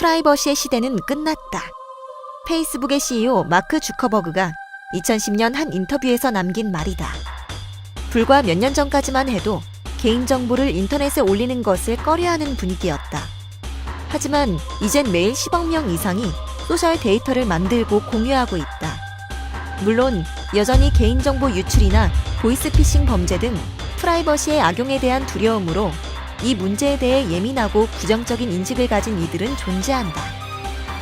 프라이버시의 시대는 끝났다. 페이스북의 CEO 마크 주커버그가 2010년 한 인터뷰에서 남긴 말이다. 불과 몇 년 전까지만 해도 개인정보를 인터넷에 올리는 것을 꺼려하는 분위기였다. 하지만 이젠 매일 10억 명 이상이 소셜 데이터를 만들고 공유하고 있다. 물론 여전히 개인정보 유출이나 보이스피싱 범죄 등 프라이버시의 악용에 대한 두려움으로 이 문제에 대해 예민하고 부정적인 인식을 가진 이들은 존재한다.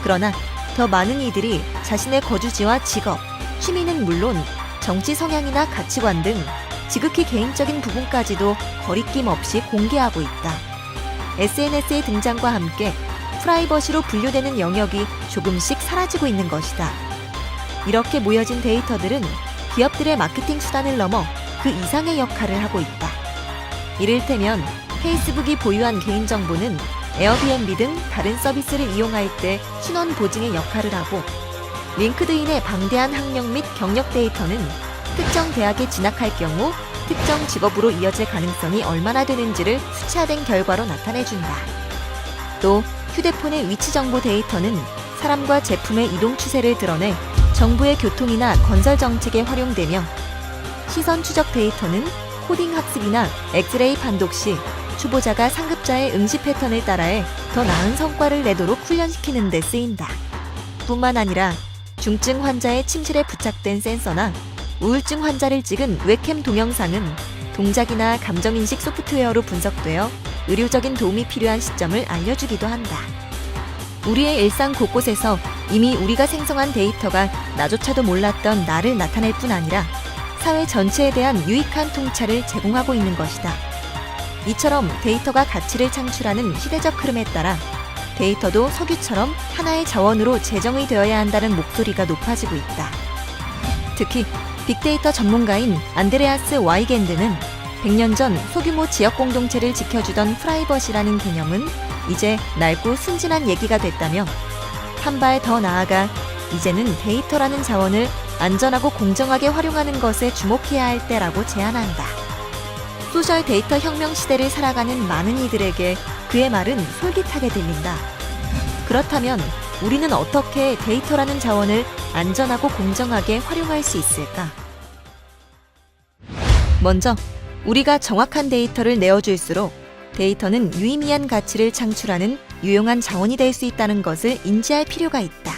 그러나 더 많은 이들이 자신의 거주지와 직업, 취미는 물론 정치 성향이나 가치관 등 지극히 개인적인 부분까지도 거리낌 없이 공개하고 있다. SNS의 등장과 함께 프라이버시로 분류되는 영역이 조금씩 사라지고 있는 것이다. 이렇게 모여진 데이터들은 기업들의 마케팅 수단을 넘어 그 이상의 역할을 하고 있다. 이를테면 페이스북이 보유한 개인정보는 에어비앤비 등 다른 서비스를 이용할 때 신원 보증의 역할을 하고 링크드인의 방대한 학력 및 경력 데이터는 특정 대학에 진학할 경우 특정 직업으로 이어질 가능성이 얼마나 되는지를 수치화된 결과로 나타내준다. 또 휴대폰의 위치 정보 데이터는 사람과 제품의 이동 추세를 드러내 정부의 교통이나 건설 정책에 활용되며 시선 추적 데이터는 코딩 학습이나 엑스레이 판독 시 초보자가 상급자의 응시 패턴을 따라해 더 나은 성과를 내도록 훈련시키는 데 쓰인다. 뿐만 아니라 중증 환자의 침실에 부착된 센서나 우울증 환자를 찍은 웹캠 동영상은 동작이나 감정인식 소프트웨어로 분석되어 의료적인 도움이 필요한 시점을 알려주기도 한다. 우리의 일상 곳곳에서 이미 우리가 생성한 데이터가 나조차도 몰랐던 나를 나타낼 뿐 아니라 사회 전체에 대한 유익한 통찰을 제공하고 있는 것이다. 이처럼 데이터가 가치를 창출하는 시대적 흐름에 따라 데이터도 석유처럼 하나의 자원으로 재정이 되어야 한다는 목소리가 높아지고 있다. 특히 빅데이터 전문가인 안드레아스 와이겐드는 100년 전 소규모 지역 공동체를 지켜주던 프라이버시라는 개념은 이제 낡고 순진한 얘기가 됐다며 한 발 더 나아가 이제는 데이터라는 자원을 안전하고 공정하게 활용하는 것에 주목해야 할 때라고 제안한다. 소셜 데이터 혁명 시대를 살아가는 많은 이들에게 그의 말은 솔깃하게 들린다. 그렇다면 우리는 어떻게 데이터라는 자원을 안전하고 공정하게 활용할 수 있을까? 먼저 우리가 정확한 데이터를 내어줄수록 데이터는 유의미한 가치를 창출하는 유용한 자원이 될 수 있다는 것을 인지할 필요가 있다.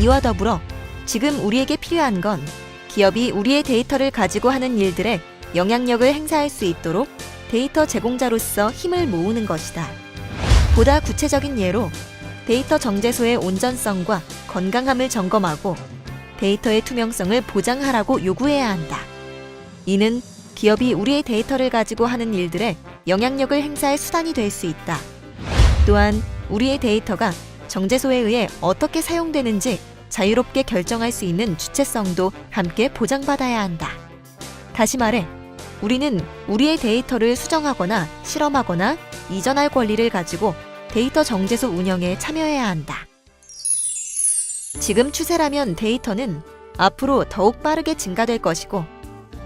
이와 더불어 지금 우리에게 필요한 건 기업이 우리의 데이터를 가지고 하는 일들에 영향력을 행사할 수 있도록 데이터 제공자로서 힘을 모으는 것이다. 보다 구체적인 예로 데이터 정제소의 온전성과 건강함을 점검하고 데이터의 투명성을 보장하라고 요구해야 한다. 이는 기업이 우리의 데이터를 가지고 하는 일들에 영향력을 행사할 수단이 될 수 있다. 또한 우리의 데이터가 정제소에 의해 어떻게 사용되는지 자유롭게 결정할 수 있는 주체성도 함께 보장받아야 한다. 다시 말해, 우리는 우리의 데이터를 수정하거나 실험하거나 이전할 권리를 가지고 데이터 정제소 운영에 참여해야 한다. 지금 추세라면 데이터는 앞으로 더욱 빠르게 증가될 것이고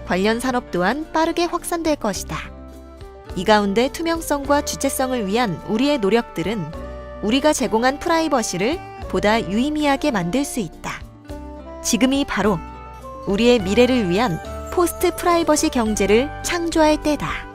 관련 산업 또한 빠르게 확산될 것이다. 이 가운데 투명성과 주체성을 위한 우리의 노력들은 우리가 제공한 프라이버시를 보다 유의미하게 만들 수 있다. 지금이 바로 우리의 미래를 위한 포스트 프라이버시 경제를 창조할 때다.